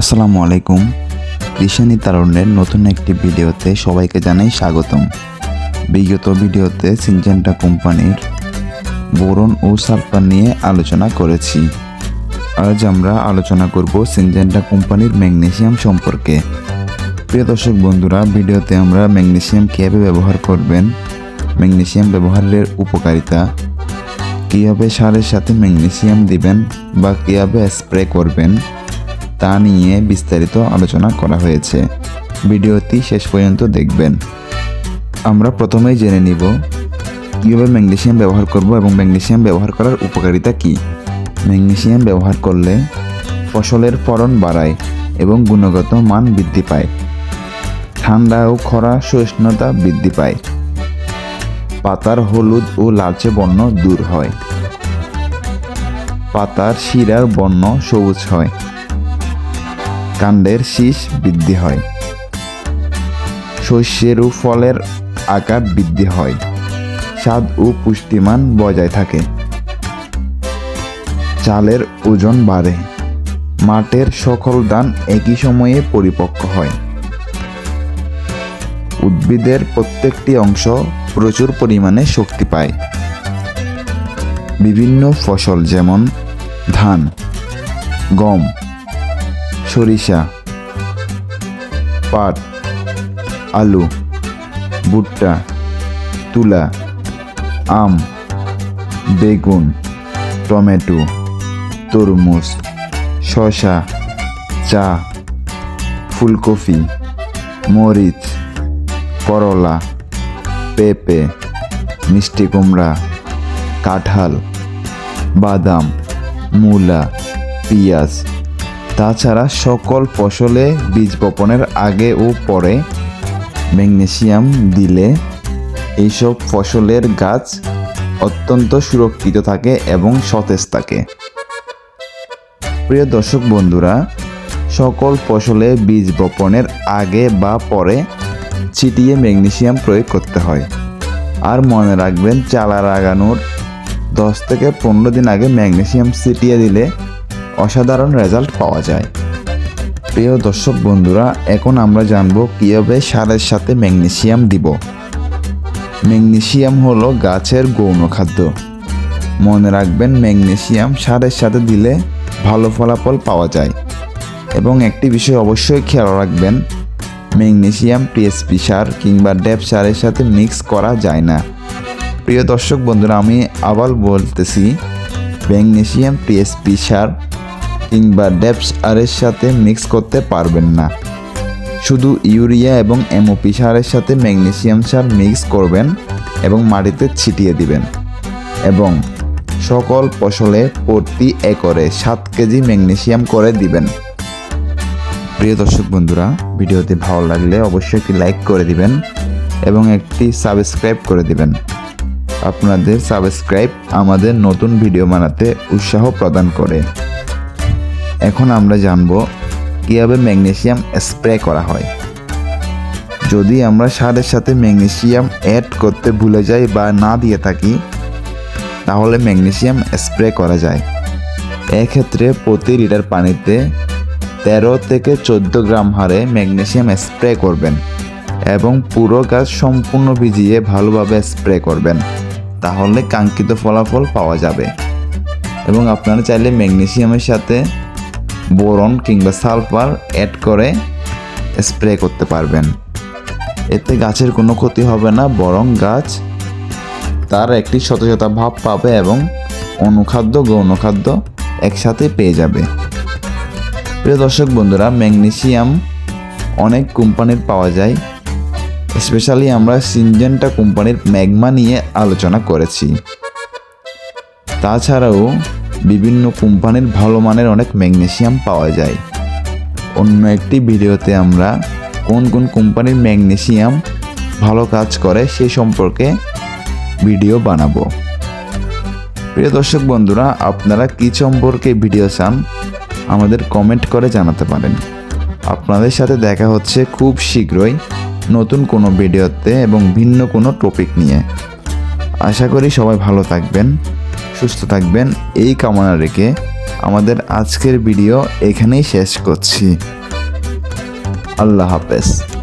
আসসালামু আলাইকুম। কৃষানি তারুণ্যের নতুন একটি ভিডিওতে সবাইকে জানাই স্বাগতম। বিগত ভিডিওতে সিনজেন্টা কোম্পানির বোরন ও সালফার নিয়ে আলোচনা করেছি। আজ আমরা আলোচনা করব সিনজেন্টা কোম্পানির ম্যাগনেসিয়াম সম্পর্কে। প্রিয় দর্শক বন্ধুরা, ভিডিওতে আমরা ম্যাগনেসিয়াম কীভাবে ব্যবহার করবেন, ম্যাগনেসিয়াম ব্যবহারের উপকারিতা, কীভাবে সারের সাথে ম্যাগনেসিয়াম দিবেন বা কীভাবে স্প্রে করবেন তা নিয়ে বিস্তারিত আলোচনা করা হয়েছে। ভিডিওটি শেষ পর্যন্ত দেখবেন। আমরা প্রথমেই জেনে নিব, কীভাবে ম্যাগনেশিয়াম ব্যবহার করব এবং ম্যাগনেশিয়াম ব্যবহার করার উপকারিতা কী? ম্যাগনেশিয়াম ব্যবহার করলে ফসলের ফলন বাড়ায় এবং গুণগত মান বৃদ্ধি পায়। ঠান্ডা ও খরা সহিষ্ণুতা বৃদ্ধি পায়। পাতার হলুদ ও লালচে বর্ণ দূর হয়। পাতার শিরার বর্ণ সবুজ হয়। কাণ্ডের শীষ বৃদ্ধি হয়। শস্যের ও ফলের আকার বৃদ্ধি হয়। স্বাদ ও পুষ্টিমান বজায় থাকে। চালের ওজন বাড়ে। মাঠের সকল ধান একই সময়ে পরিপক্ক হয়। উদ্ভিদের প্রত্যেকটি অংশ প্রচুর পরিমাণে শক্তি পায়। বিভিন্ন ফসল যেমন ধান, গম সরিষা, পাট, আলু, ভুট্টা, তুলা, আম, বেগুন, টমেটো, তরমুজ, শসা, চা, ফুলকপি, মরিচ, করলা, পেঁপে, মিষ্টি কুমড়া, কাঁঠাল, বাদাম, মূলা, পেঁয়াজ তাছাড়া সকল ফসলে বীজ বপনের আগে ও পরে ম্যাগনেসিয়াম দিলে এইসব ফসলের গাছ অত্যন্ত সুরক্ষিত থাকে এবং সতেজ থাকে। প্রিয় দর্শক বন্ধুরা, সকল ফসলে বীজ বপনের আগে বা পরে ছিটিয়ে ম্যাগনেসিয়াম প্রয়োগ করতে হয়। আর মনে রাখবেন চালা লাগানোর দশ থেকে পনেরো দিন আগে ম্যাগনেসিয়াম ছিটিয়ে দিলে অসাধারণ রেজাল্ট পাওয়া যায়। প্রিয় দর্শক বন্ধুরা, এখন আমরা জানব কীভাবে সারের সাথে ম্যাগনেসিয়াম দিব। ম্যাগনেসিয়াম হলো গাছের গৌণ খাদ্য। মনে রাখবেন, ম্যাগনেসিয়াম সারের সাথে দিলে ভালো ফলাফল পাওয়া যায়। এবং একটি বিষয় অবশ্যই খেয়াল রাখবেন, ম্যাগনেসিয়াম টিএসপি সার কিংবা ড্যাপ সারের সাথে মিক্স করা যায় না। প্রিয় দর্শক বন্ধুরা, আমি আবার বলতেছি, ম্যাগনেসিয়াম টিএসপি সার কিংবা ড্যাপস সারের সাথে মিক্স করতে পারবেন না। শুধু ইউরিয়া এবং এমওপি সারের সাথে ম্যাগনেসিয়াম সার মিক্স করবেন এবং মাটিতে ছিটিয়ে দিবেন এবং সকল ফসলে প্রতি একরে সাত কেজি ম্যাগনেসিয়াম করে দিবেন। প্রিয় দর্শক বন্ধুরা, ভিডিওটি ভালো লাগলে অবশ্যই একটি লাইক করে দিবেন এবং একটি সাবস্ক্রাইব করে দিবেন। আপনাদের সাবস্ক্রাইব আমাদের নতুন ভিডিও বানাতে উৎসাহ প্রদান করে। এখন আমরা জানব কীভাবে ম্যাগনেসিয়াম স্প্রে করা হয়। যদি আমরা সারের সাথে ম্যাগনেসিয়াম অ্যাড করতে ভুলে যাই বা না দিয়ে থাকি, তাহলে ম্যাগনেসিয়াম স্প্রে করা যায়। এক্ষেত্রে প্রতি লিটার পানিতে তেরো থেকে চোদ্দ গ্রাম হারে ম্যাগনেসিয়াম স্প্রে করবেন এবং পুরো গাছ সম্পূর্ণ ভিজিয়ে ভালোভাবে স্প্রে করবেন। তাহলে কাঙ্ক্ষিত ফলাফল পাওয়া যাবে। এবং আপনারা চাইলে ম্যাগনেসিয়ামের সাথে বোরন কিংবা সালফার অ্যাড করে স্প্রে করতে পারবেন। এতে গাছের কোনো ক্ষতি হবে না, বরং গাছ তার একটি সতেজতা ভাব পাবে এবং অনুখাদ্য, গৌণখাদ্য একসাথে পেয়ে যাবে। প্রিয় দর্শক বন্ধুরা, ম্যাগনেসিয়াম অনেক কোম্পানির পাওয়া যায়। স্পেশালি আমরা সিনজেন্টা কোম্পানির ম্যাগমা নিয়ে আলোচনা করেছি। তাছাড়াও বিভিন্ন কোম্পানির ভালো মানের অনেক ম্যাগনেসিয়াম পাওয়া যায়। অন্য একটি ভিডিওতে আমরা কোন কোন কোম্পানির ম্যাগনেসিয়াম ভালো কাজ করে সেই সম্পর্কে ভিডিও বানাবো। প্রিয় দর্শক বন্ধুরা, আপনারা কী সম্পর্কে ভিডিও চান, আমাদের কমেন্ট করে জানাতে পারেন। আপনাদের সাথে দেখা হচ্ছে খুব শীঘ্রই নতুন কোনো ভিডিওতে এবং ভিন্ন কোনো টপিক নিয়ে। আশা করি সবাই ভালো থাকবেন। সুস্থ থাকবেন। এই কামনা রেখে আমাদের আজকের ভিডিও এখানেই শেষ করছি। আল্লাহ হাফেজ।